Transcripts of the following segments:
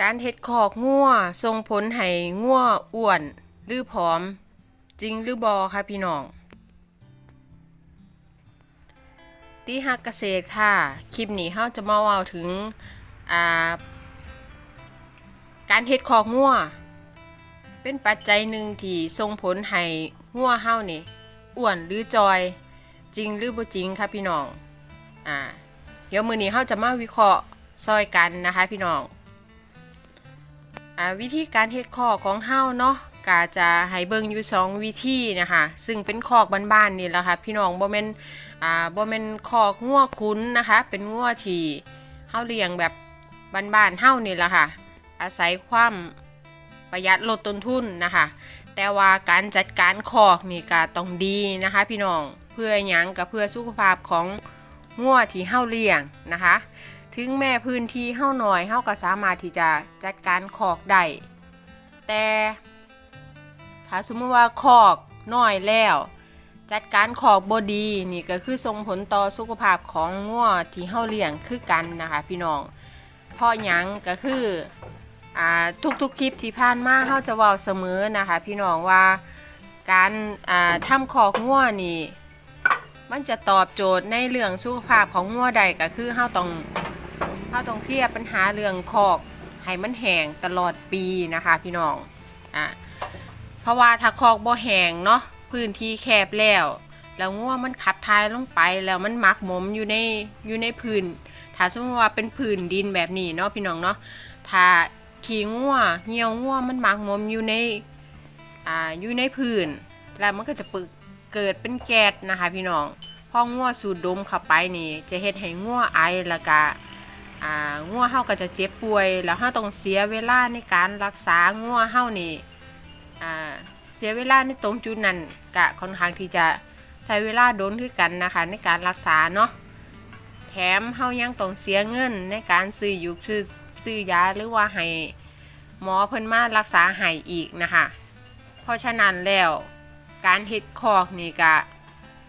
การเฮ็ดคอกงัวส่งผลให้งัวอ้วน หรือผอม จริงหรือบอคะพี่น้องที่ฮักเกษตรค่ะ คลิปนี้เฮาจะมาเว้าถึงอ่าการเฮ็ดคอกงัวเป็นปัจจัยหนึ่งที่ส่งผลให้งัวเฮานี่อ้วนหรือจอย จริงหรือบ่จริงคะพี่น้องอ่าเดี๋ยวมื้อนี้เฮาจะมาวิเคราะห์ซอยกันนะคะพี่น้อง วิธีการเฮ็ดคอกของเฮาเนาะก็จะให้เบิ่งอยู่สองวิธีนะคะซึ่งเป็นคอกบ้านๆนี่แหละค่ะพี่น้องบ่แม่นอ่าบ่แม่นคอกงัวคุ้นนะคะ เป็นงัวที่เฮาเลี้ยงแบบบ้านๆเฮานี่แหละค่ะ อาศัยความประหยัดลดต้นทุนนะคะ แต่ว่าการจัดการคอกนี่ก็ต้องดีนะคะ พี่น้องเพื่อหยังก็เพื่อสุขภาพของงัวที่เฮาเลี้ยงนะคะ ถึงแม่พื้นที่เฮาหน่อยเฮาก็สามารถที่จะจัดการคอกได้แต่ถ้าสมมติว่าคอกน้อยแล้ว จัดการคอกบดีนี่ก็คือส่งผลต่อสุขภาพของงัวที่เฮาเลี้ยงคือกันนะคะพี่น้องเพราะหยังก็คืออ่าทุกๆคลิปที่ผ่านมาเฮาจะเว้าเสมอนะคะพี่น้องว่าการอ่าทำคอกงัวนี่มันจะตอบโจทย์ในเรื่องสุขภาพของงัวใดก็คือเฮาต้อง เราต้องเคลียร์ปัญหาเรื่องคอกให้มันแห้งตลอดปีนะคะพี่น้องอะเพราะว่าถ้าคอกบ่แห้งเนาะพื้นที่แคบแล้ว แล้วงัวมันขับทายลงไปแล้วมันหมักหมมอยู่ในอยู่ในพื้น ถ้าสมมติว่าเป็นพื้นดินแบบนี้เนาะพี่น้องเนาะถ้าขี้งัวเหี่ยวงัวมันหมักหมมอยู่ในอ่าอยู่ในพื้น แล้วมันก็จะปึกเกิดเป็นแก๊สนะคะพี่น้องพองัวสูดดมเข้าไปนี่ จะเฮ็ดให้งัวไอแล้วก็ อ่างัวเฮาก็จะเจ็บป่วย แล้วเฮาต้องเสียเวลาในการรักษางัวเฮานี่อ่าเสียเวลาในตรงจุดนั้นก็ค่อนข้างที่จะใช้เวลาโดนคือกันนะคะ ในการรักษาเนาะแถมเฮายังต้องเสียเงินในการซื้ออยู่ซื้อซื้อยาหรือว่าให้หมอเพิ่นมารักษาให้อีกนะคะ เพราะฉะนั้นแล้วการเฮ็ดคอกนี่ก็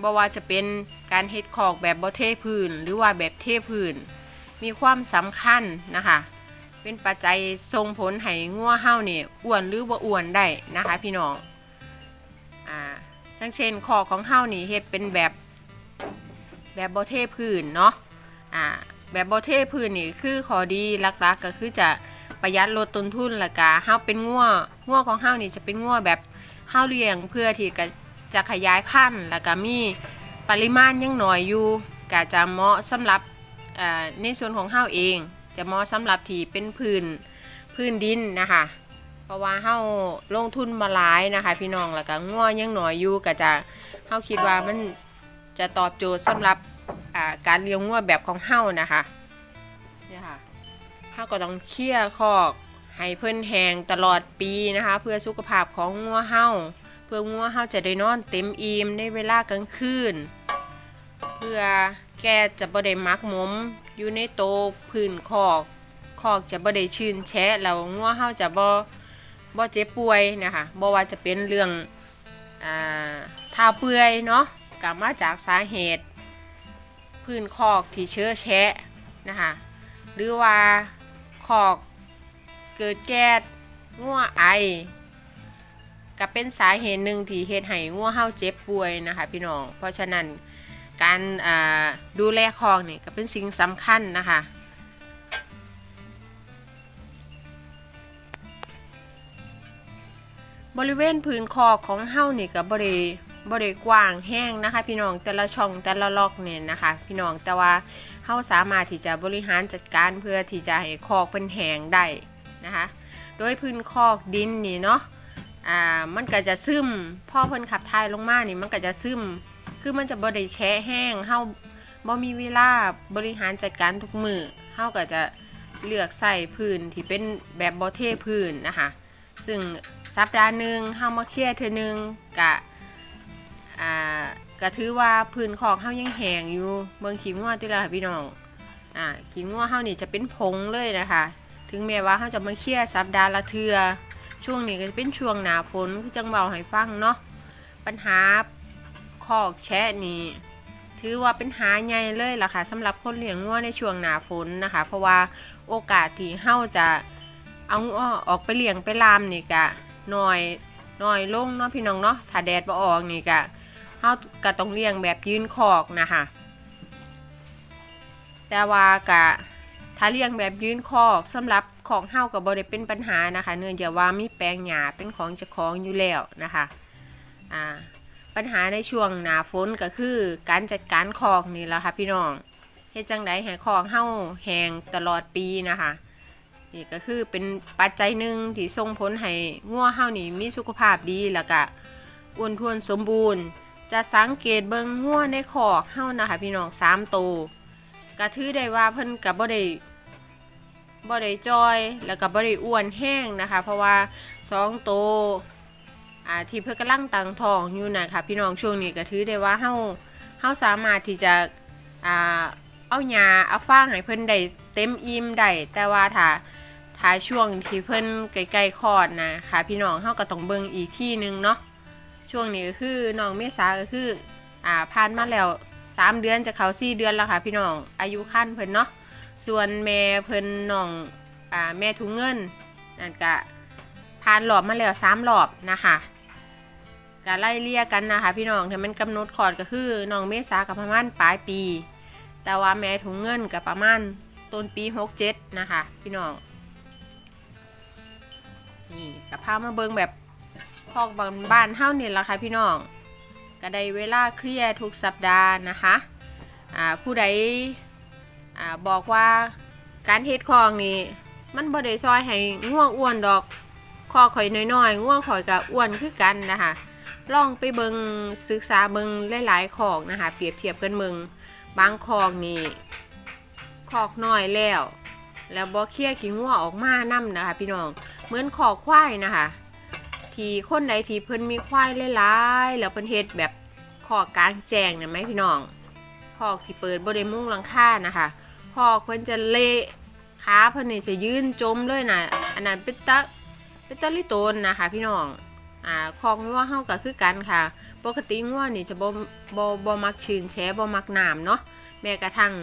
บ่ว่าจะเป็นการเฮ็ดคอกแบบบ่เทพื้น หรือว่าแบบเทพื้น มีความสำคัญนะคะ เป็นปัจจัยส่งผลให้งัวเห่านี่อ้วนหรือบ่อ้วนได้นะคะพี่น้องอ่าจังเช่นคอของเห่านี่เฮ็ดเป็นแบบแบบบ่เทพื้นเนาะอ่าแบบบ่เทพื้นนี่คือข้อดีหลักๆก็คือจะประหยัดลดต้นทุนละกะเฮาเป็นงัวงัวของเฮานี่จะเป็นงัวแบบเฮาเลี้ยงเพื่อที่จะจะขยายพันธุ์แล้วก็มีปริมาณยังหน้อยอยู่ก็จะเหมาะสำหรับ ในส่วนของเฮาเองจะเหมาะสำหรับที่เป็นพื้นพื้นดินนะคะ เพราะว่าเฮาลงทุนมาหลายนะคะ พี่น้องแล้วก็ง่วยังหน่อยอยู่ก็จะเฮาคิดว่ามันจะตอบโจทย์สำหรับการเลี้ยงงัวแบบของเฮานะคะเนี่ยค่ะเฮาก็ต้องเคลียคอกให้เพิ่นแหงตลอดปีนะคะ เพื่อสุขภาพของงัวเฮาเพื่องัวเฮาจะได้นอนเต็มอิ่มในเวลากลางคืน เพื่อ แกจะบ่ได้มักมมอยู่ในโตะพื้นคอกคอกจะบ่ได้ชื้นแฉะแล้วงัวเฮาจะบ่บ่เจ็บป่วยนะคะบ่ว่าจะเป็นเรื่องอ่าท้าเปื่อยเนาะก็มาจากสาเหตุ พื้นคอกที่เชื้อแฉะนะคะหรือว่าคอกเกิดแก๊สงัวไอก็เป็นสาเหตุหนึ่งที่เฮ็ดให้งัวเฮาเจ็บป่วยนะคะพี่น้องเพราะฉะนั้น การดูแลคอกนี่ก็เป็นสิ่งสำคัญนะคะบริเวณพื้นคอของเฮานี่ก็บ่ได้บ่ได้กว้างแห้งนะคะ พี่น้องแต่ละช่องแต่ละล็อกเนี่ยนะคะ พี่น้องแต่ว่าเฮาสามารถที่จะบริหารจัดการเพื่อที่จะให้คอกเป็นแห้งได้นะคะ โดยพื้นคอกดินนี่เนาะอ่ามันก็จะซึมพ่อเพิ่นขับถ่ายลงมานี่มันก็จะซึม คือมันจะบ่ได้แช่แห้งเฮาบ่มีเวลาบริหารจัดการทุกมือเฮาก็จะเลือกใส่พื้นที่เป็นแบบบ่เทพื้นนะคะ ซึ่งสัปดาห์หนึ่งเฮามาเคลียร์เทื่อหนึงกะอ่าก็ถือว่าพื้นของเฮายังแห้งอยู่เบิ่งขี้งัวติละค่ะพี่น้องอ่าขี้งัวเฮานี่จะเป็นผงเลยนะคะ ถึงแม้ว่าเฮาจะมาเคลียร์สัปดาห์ละเทื่อช่วงนี้ก็จะเป็นช่วงหนาฝนคือจังเบาให้ฟังเนาะปัญหา คอกแชะนี่ถือว่าเป็นหาใหญ่เลยล่ะค่ะสำหรับคนเลี้ยงงัวในช่วงหนาฝนนะคะ เพราะว่าโอกาสที่เฮาจะเอางัวออกไปเลี้ยงไปลามนี่ก็น้อยน้อยลงเนาะพี่น้องเนาะถ้าแดดบ่ออกนี่ก็เฮาก็ต้องเลี้ยงแบบยืนคอกนะคะแต่ว่าก็ถ้าเลี้ยงแบบยืนคอกสำหรับของเฮาก็บ่ได้เป็นปัญหานะคะ เนื่องจากว่ามีแปลงหญ้าเป็นของเจ้าของอยู่แล้วนะคะอ่า ปัญหาในช่วงหนาฝนก็คือการจัดการคอกนี่แหละค่ะพี่น้องเฮ็ดจังไดให้คอกเฮาแห้งตลอดปีนะคะนี่ก็คือเป็นปัจจัยหนึ่งที่ส่งผลให้งัวเฮานี่มีสุขภาพดีแล้วก็อ้วนท้วนสมบูรณ์ จะสังเกตเบิ่งงัวในคอกเฮานะคะพี่น้องสามตัวก็ถือได้ว่าเพิ่นก็บ่ได้บ่ได้จอย แล้วก็บ่ได้อ้วนแห้งนะคะ เพราะว่าสองตัว อ่าที่เพิ่นกำลังตังทองอยู่นะคะพี่น้องช่วงนี้ก็ถือได้ว่าเฮาเฮาสามารถที่จะอ่าเอาหญ้าเอาฟางให้เพิ่นได้เต็มอิ่มได้แต่ว่าถ้าถ้าช่วงที่เพิ่นใกล้ๆคลอดนะค่ะพี่น้องเฮาก็ต้องเบิ่งอีกที่หนึงเนาะช่วงนี้ก็คือน้องเมษาก็คืออ่าผ่านมาแล้ว3เดือนจะเข้า4เดือนแล้วค่ะพี่น้องอายุคันเพิ่นเนาะส่วนแม่เพิ่นน้องอ่าแม่ถุงเงินนั่นก็ผ่านรอบมาแล้ว3รอบนะคะ ก็ไล่เลี่ยกันนะคะ พี่น้องถ้ามันกำหนดคลอดก็คือน้องเมษากับประมาณปลายปี แต่ว่าแม่ถุงเงินกับประมาณต้นปี67นะคะพี่น้องนี่กับพามาเบิงแบบพอกบ้านบ้านเฮ้านี่แหละค่ะพี่น้องก็ได้เวลาเคลียร์ทุกสัปดาห์นะคะอ่าผู้ใดอ่าบอกว่าการเฮ็ดคองนี่มันบ่ได้ซอยให้ง่วงอ้วนดอกคอข่อยน้อยๆง่วงข่อยก็อ้วนคือกันนะคะ ลองไปเบิงศึกษาเบิงหลายๆคอกนะคะ เปรียบเทียบกันเบิงบางคอกนี่คอกน้อยแล้ว แล้วบ่เคียร์ขี้ง่วออกมานํนะคะ พี่น้องเหมือนขอกควายนะคะที่คนใดที่เพิ่นมีควายหลายๆแล้วเพิ่นเฮ็ดแบบขอกกลางแจ้งนะไหมพี่น้องขอกที่เปิดบ่ได้มุ้งหลังคานะคะขอกเพิ่นจะเละขาเพิ่นนี่จะยื่นจมเลยนะอันนั้นเป็นตะเป็นตะลิโตนนะคะ พี่น้อง อ่าคอกงัวเฮาก็คือกันค่ะ ปกติงัวนี่จะบ่บ่บ่มักชื้นแฉะบ่มักน้ำเนาะแม้กระทั่ง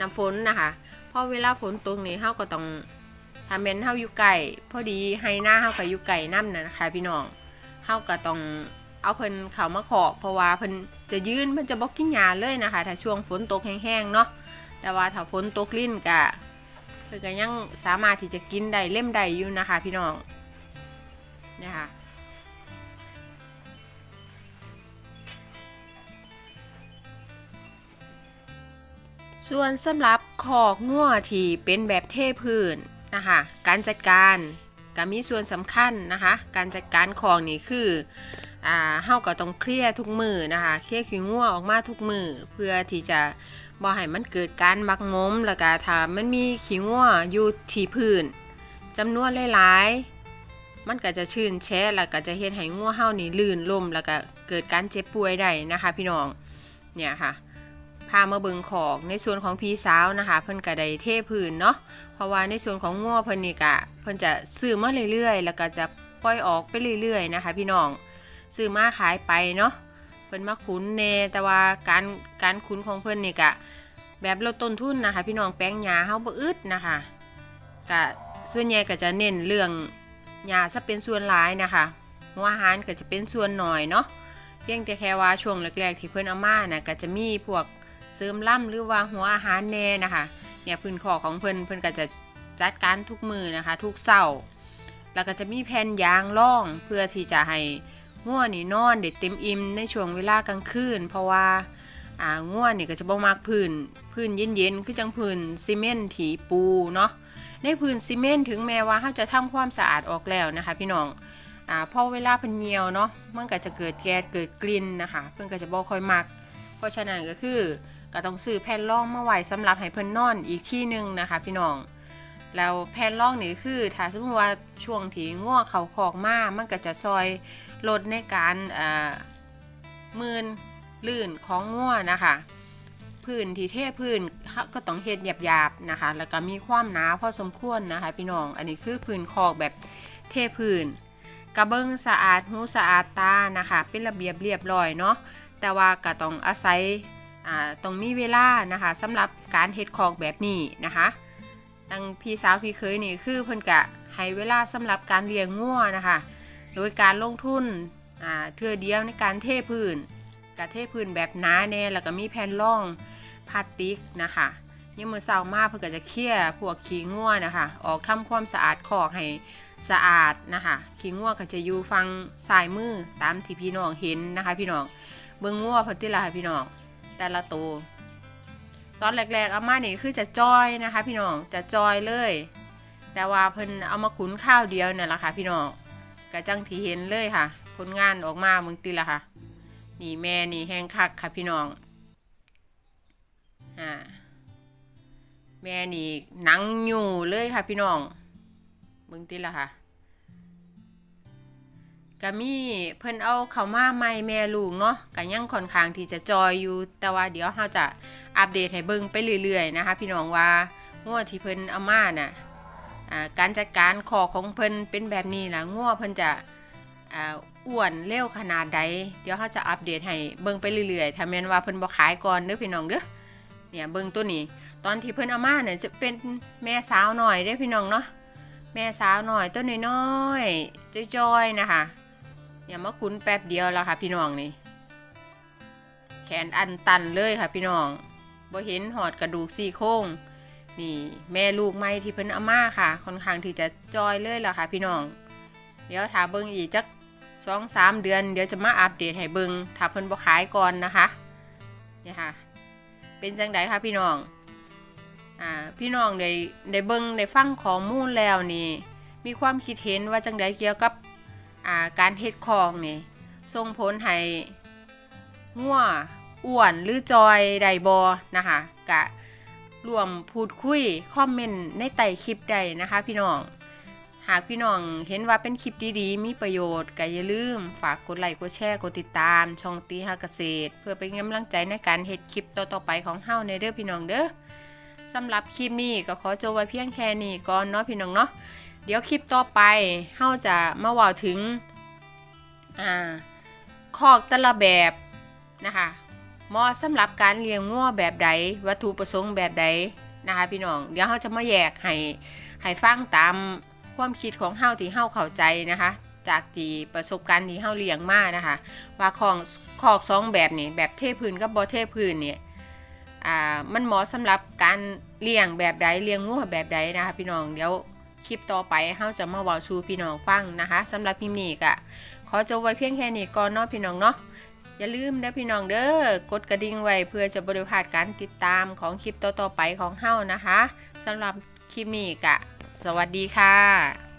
น้ำฝนนะคะพอเวลาฝนตกนี่เฮาก็ต้องถ้าแม่นเฮาอยู่ไก่พอดีให้หน้าเฮาก็อยู่ไก่น้ำนะนะคะพี่น้องเฮาก็ต้องเอาเพิ่นเข้ามาขอกเพราะว่าเพิ่นจะยืนเพิ่นจะบ่กินหญ้าเลยนะคะ ถ้าช่วงฝนตกแห้งๆเนาะแต่ว่าถ้าฝนตกลิ้นก็เพิ่นก็ยังสามารถที่จะกินได้เล่มได้อยู่นะคะ พี่น้องเนี่ยค่ะ ส่วนสำหรับขอกงัวที่เป็นแบบเทพื้นนะคะการจัดการก็มีส่วนสำคัญนะคะ การจัดการของนี่คืออ่าเฮาก็ต้องเคลียร์ทุกมือนะคะเคลียร์ขี้งัวออกมาทุกมือเพื่อที่จะบ่ให้มันเกิดการมักงมแล้วก็ถ้ามันมีขี้งัวอยู่ที่พื้นจำนวนหลายๆ มันก็จะชื้นแช่แล้วก็จะเฮ็ดให้งัวเฮานี่ลื่นล่มแล้วก็เกิดการเจ็บป่วยได้นะคะ พี่น้องเนี่ยค่ะ พามาเบิงของในส่วนของพี่สาวนะคะ เพิ่นก็ไดเทพื้นเนาะเพราะว่าในส่วนของงัวเพิ่นนี่กะเพิ่นจะซื้อมาเรื่อยๆ แล้วก็จะปล่อยออกไปเรื่อยๆนะคะ พี่น้องซื้อมาขายไปเนาะเพิ่นมาขุนเนแต่ว่าการการขุนของเพิ่นนี่กะแบบลดต้นทุนนะคะ พี่น้องแป้งหญ้าเฮาบ่อึดนะคะกะส่วนใหญ่ก็จะเน้นเรื่องหญ้าซะเป็นส่วนหลายนะคะหัวอาหารก็จะเป็นส่วนหน่อยเนาะเพียงแต่แค่ว่าช่วงแรกๆที่เพิ่นเอามานะก็จะมีพวก เสริมล่ำหรือว่าหัวอาหารแน่นะคะเนี่ยพื้นคอของเพิ่นเพิ่นก็จะจัดการทุกมือนะคะ ทุกเสาร์แล้วก็จะมีแผ่นยางร่องเพื่อที่จะให้ง่วนี่นอนเด็ดเต็มอิ่มในช่วงเวลากลางคืนเพราะว่าอ่าง่วนี่ก็จะบ่มักพื้นพื้นเย็นๆคือจังพื้นซีเมนต์ถีปูเนาะในพื้นซีเมนต์ถึงแม้ว่าเราจะทำความสะอาดออกแล้วนะคะ พี่น้องอ่าพอเวลาเพิ่นเหี่ยวเนาะมันก็จะเกิดแก๊สเกิดกลิ่นนะคะ เพิ่นก็จะบ่ค่อยมัก เพราะฉะนั้นก็คือ ก็ต้องซื้อแผ่นรองมาไว้สำหรับให้เพิ่นนอนอีกที่หนึ่งนะคะ พี่น้อง แล้วแผ่นรองนี่คือถ้าสมมติว่าช่วงที่ง่วเขาคอกมามันก็จะซอยลดในการอ่ามืนลื่นของง่วนะคะพื้นที่เทพื้นก็ต้องเฮ็ดหยาบๆนะคะ แล้วก็มีความหนาพอสมควรนะคะ พี่น้อง อันนี้คือพื้นคอกแบบเทพื้นกระเบื้องสะอาดหูสะอาดตานะคะ เป็นระเบียบเรียบร้อยเนาะแต่ว่าก็ต้องอาศัย ต้องมีเวลานะคะสำหรับการเฮ็ดคอกแบบนี้นะคะทางพี่สาวพี่เคยนี่คือเพิ่นกะให้เวลาสำหรับการเลี้ยงงัวนะคะ โดยการลงทุนอ่าเทื่อเดียวในการเทพื้นกะเทพื้นแบบหนาแน่แล้วก็มีแผ่นรองพลาสติกนะคะยังมือเศร้ามากเพื่อก็จะเคลี่ยร์พวกขี้งัวนะคะ ออกทำความสะอาดคอกให้สะอาดนะคะขี้งัวก็จะอยู่ฟังซ้ายมือตามที่พี่น้องเห็นนะคะ พี่น้องเบิ่งงัวพิ่นติละค่ะพี่น้อง แต่ละตัวตอนแรกๆเอามานี่คือจะจอยนะคะ พี่น้องจะจอยเลย แต่ว่าเพิ่นเอามาขุนข้าวเดียวเนี่ยแหละค่ะ พี่น้องกะจังที่เห็นเลยค่ะ ผลงานออกมาเมืองติละค่ะ นี่แม่นี่แห้งคักค่ะพี่น้องอ่าแม่นี่หนังอยู่เลยค่ะพี่น้องเมืองติละค่ะ ก็มีเพิ่นเอาเข้ามาใหม่แม่ลูกเนาะก็ยังค่อนข้างที่จะจอยอยู่ แต่ว่าเดี๋ยวเราจะอัปเดตให้เบิ่งไปเรื่อยๆนะคะ พี่น้องว่างวดที่เพิ่นเอามาน่ะอ่าการจัดการคอของเพิ่นเป็นแบบนี้นะงัวเพิ่นจะอ้วนเร็วขนาดใด เดี๋ยวเขาจะอัปเดตให้เบิ่งไปเรื่อยๆถ้าแม่นว่าเพิ่นบ่ขายก่อนเด้อพี่น้องเด้อเนี่ยเบิ่งตัวนี้ ตอนที่เพิ่นเอามาเนี่ยจะเป็นแม่สาวหน่อยเด้อพี่น้องเนาะแม่สาวหน่อยตัวน้อยๆจอยๆนะคะ เนี่ยมาคุ้นแป๊บเดียวแล้วค่ะ พี่น้องนี่ แขนอันตันเลยค่ะ พี่น้องบ่เห็นหอดกระดูกซี่โครงนี่แม่ลูกไม่ที่เพิ่นอามาค่ะ ค่อนข้างที่จะจอยเลยแล่ะค่ะ พี่น้อง เดี๋ยวถ้าเบิ่งอีกจักสองสามเดือน เดี๋ยวจะมาอัปเดตให้เบิ่งถ้าเพิ่นบ่ขายก่อนนะคะนี่ค่ะ เป็นจังไดค่ะพี่น้องอ่าพี่น้องได้ได้เบิ่งได้ฟังข้อมูลแล้วนี่ มีความคิดเห็นว่าจังไดเกี่ยวกับ การเฮ็ดคองนี่ส่งผลให้งัวอ้วนหรือจอยใดบ่นะคะกะรวมพูดคุยคอมเมนต์ในใต้คลิปใดนะคะ พี่น้อง หากพี่น้องเห็นว่าเป็นคลิปดีๆ มีประโยชน์ก็อย่าลืม ฝากกดไลค์กดแชร์กดติดตาม ช่องตีฮาเกษตร เพื่อเป็นกำลังใจในการเฮ็ดคลิปต่อๆไปของเฮาในเด้อพี่น้องเด้อสำหรับคลิปนี้ก็ขอจบไว้เพียงแค่นี้ก่อนเนาะพี่น้องเนาะ เดี๋ยวคลิปต่อไปเฮาจะมาว่าถึงอ่าคอกแต่ละแบบนะคะเหมาะสำหรับการเลี้ยงงัวแบบใด วัตถุประสงค์แบบใดนะคะพี่น้อง เดี๋ยวเราจะมาแยกให้ให้ฟังตามความคิดของเฮาที่เฮาเข้าใจนะคะ จากที่ประสบการณ์ที่เฮาเลี้ยงมานะคะ ว่าของคอกสองแบบนี่แบบเทพื้นกับบ่เทพื้นเนี่ยอ่ามันเหมาะสำหรับการเลี้ยงแบบใดเลี้ยงงัวแบบใดนะคะพี่น้องเดี๋ยว คลิปต่อไปเฮาจะมาเว้าสู่พี่น้องฟังนะคะสำหรับพิมนี้ก็ขอจบไว้เพียงแค่นี้ก่อนเนาะพี่น้องเนาะอย่าลืมนะพี่น้องเด้อกดกระดิ่งไว้เพื่อจะบริพาดการติดตามของคลิปต่อๆไปของเฮานะคะสำหรับคลิปนี้กะ สวัสดีค่ะ